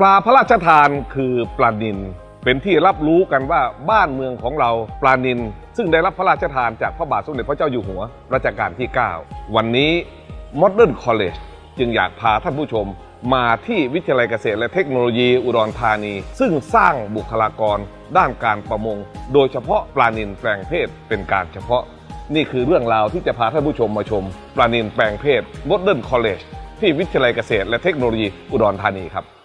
ปลาพระราชทานคือปลานินเป็นที่รับรู้กันว่าบ้านเมืองของเราปลานินซึ่งได้รับพระราชทานจากพระบาทสมเด็จพระเจ้าอยู่หัวรัชกาลที่ 9 วันนี้ Modern College จึงอยากพาท่านผู้ชมมาที่วิทยาลัยเกษตรและเทคโนโลยีอุดรธานี ซึ่งสร้างบุคลากรด้านการประมง โดยเฉพาะปลานินแปลงเพศเป็นการเฉพาะ นี่คือเรื่องราวที่จะพาท่านผู้ชมมาชม ปลานินแปลงเพศ Modern College ที่วิทยาลัยเกษตรและเทคโนโลยีอุดรธานีครับ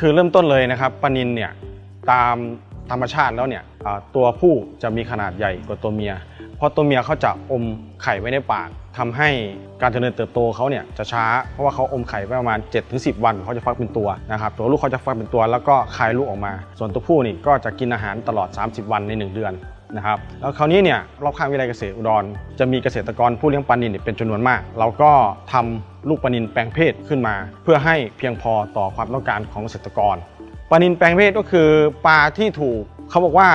คือเริ่มต้นเลยนะครับปลานินเนี่ยตามธรรมชาติแล้วเนี่ยตัวผู้จะมีขนาดใหญ่กว่าตัวเมีย เพราะตัวเมียเขาจะอมไข่ไว้ในปากทำให้การเจริญเติบโตเขาเนี่ยจะช้า เพราะว่าเขาอมไข่ไว้ประมาณ 7-10 วันเขาจะฟักเป็นตัวนะครับตัวลูกเขาจะฟักเป็นตัวแล้วก็คายลูกออกมา ส่วนตัวผู้นี่ก็จะกินอาหารตลอด 30 วันใน 1 เดือน นะครับแล้วคราวนี้เนี่ยรอบข้างวิทยาลัยเกษตรอุดร จะมีเกษตรกรผู้เลี้ยงปลานินเป็นจำนวนมาก เราก็ทำลูกปลานินแปลงเพศขึ้นมา เพื่อให้เพียงพอต่อความต้องการของเกษตรกรปลานินแปลงเพศก็คือปลาที่ถูกเขาบอกว่า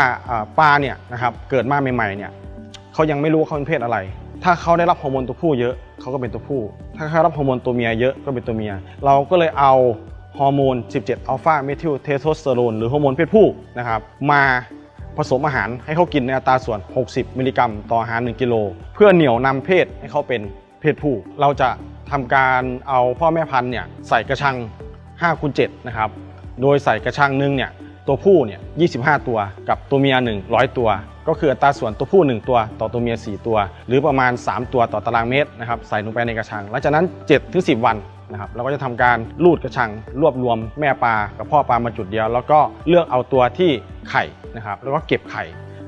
ปลาเนี่ยนะครับเกิดมาใหม่ๆเนี่ยเขายังไม่รู้ว่าเขาเป็นเพศอะไร ถ้าเขาได้รับฮอร์โมนตัวผู้เยอะเขาก็เป็นตัวผู้ ถ้าเขารับฮอร์โมนตัวเมียเยอะก็เป็นตัวเมีย เราก็เลยเอาฮอร์โมน 17 อัลฟาเมทิลเทสโทสเตอโรนหรือฮอร์โมนเพศผู้นะครับมา ผสมอาหารให้เขากินในอัตราส่วน 60 มิลลิกรัม ต่ออาหาร 1 กิโล เพื่อเหนี่ยวนำเพศให้เขาเป็นเพศผู้ เราจะทำการเอาพ่อแม่พันธุ์เนี่ยใส่กระชัง5คูณ7นะครับ โดยใส่กระชังหนึ่งเนี่ยตัวผู้เนี่ย25 ตัวกับตัวเมีย 100 ตัว ก็คืออัตราส่วนตัวผู้ 1 ตัวต่อตัวเมีย 4 ตัว หรือประมาณ 3 ตัวต่อตารางเมตรนะครับใส่ลงไปในกระชัง หลังจากนั้น 7-10 วัน นะครับเราก็จะทำการลูดกระชัง รวบรวมแม่ปลากับพ่อปลามาจุดเดียว แล้วก็เลือกเอาตัวที่ไข่นะครับแล้วก็เก็บไข่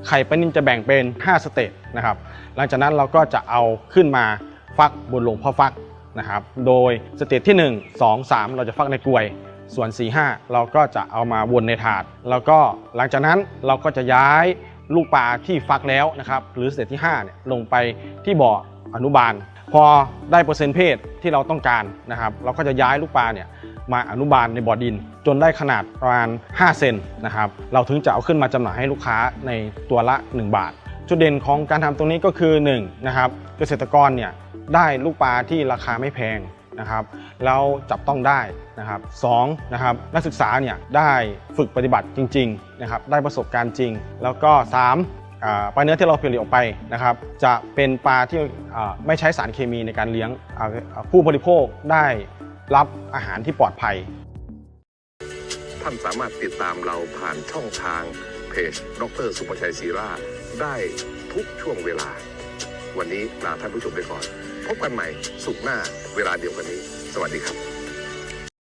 ไข่ปลานินจะแบ่งเป็น 5 สเตจนะครับหลังจากนั้นเราก็จะเอาขึ้นมาฟักบนโลงพ่อฟักนะครับโดยสเตจที่ 1 2 3 เราจะฟักในกลวยส่วน 4 5 เราก็จะเอามาวนในถาด แล้วก็หลังจากนั้นเราก็จะย้าย ลูกปลาที่ฟักแล้วนะครับหรือสเตจที่5เนี่ยลงไปที่บ่ออนุบาล พอได้เปอร์เซ็นต์เพศที่เราต้องการนะครับ เราก็จะย้ายลูกปลาเนี่ยมาอนุบาลในบ่อดิน จนได้ขนาดประมาณ 5 เซนนะครับเราถึงจะเอาขึ้นมาจำหน่ายให้ลูกค้าในตัวละ 1 บาท จุดเด่นของการทำตรงนี้ก็คือ1นะครับเกษตรกรเนี่ยได้ลูกปลาที่ราคาไม่แพง นะครับแล้วจับต้องได้นะครับสองนะครับนักศึกษาเนี่ยได้ฝึกปฏิบัติจริงๆนะครับได้ประสบการณ์จริง แล้วก็ 3 ปลาเนื้อที่เราผลิตออกไปนะครับจะเป็นปลาที่ไม่ใช้สารเคมีในการเลี้ยงผู้บริโภคได้รับอาหารที่ปลอดภัย ท่านสามารถติดตามเราผ่านช่องทางเพจ ดรสุประชัยศรีราได้ทุกช่วงเวลา วันนี้ลาท่านผู้ชมไปก่อน พบกันใหม่สุขหน้าเวลาเดียวกันนี้ สวัสดีครับ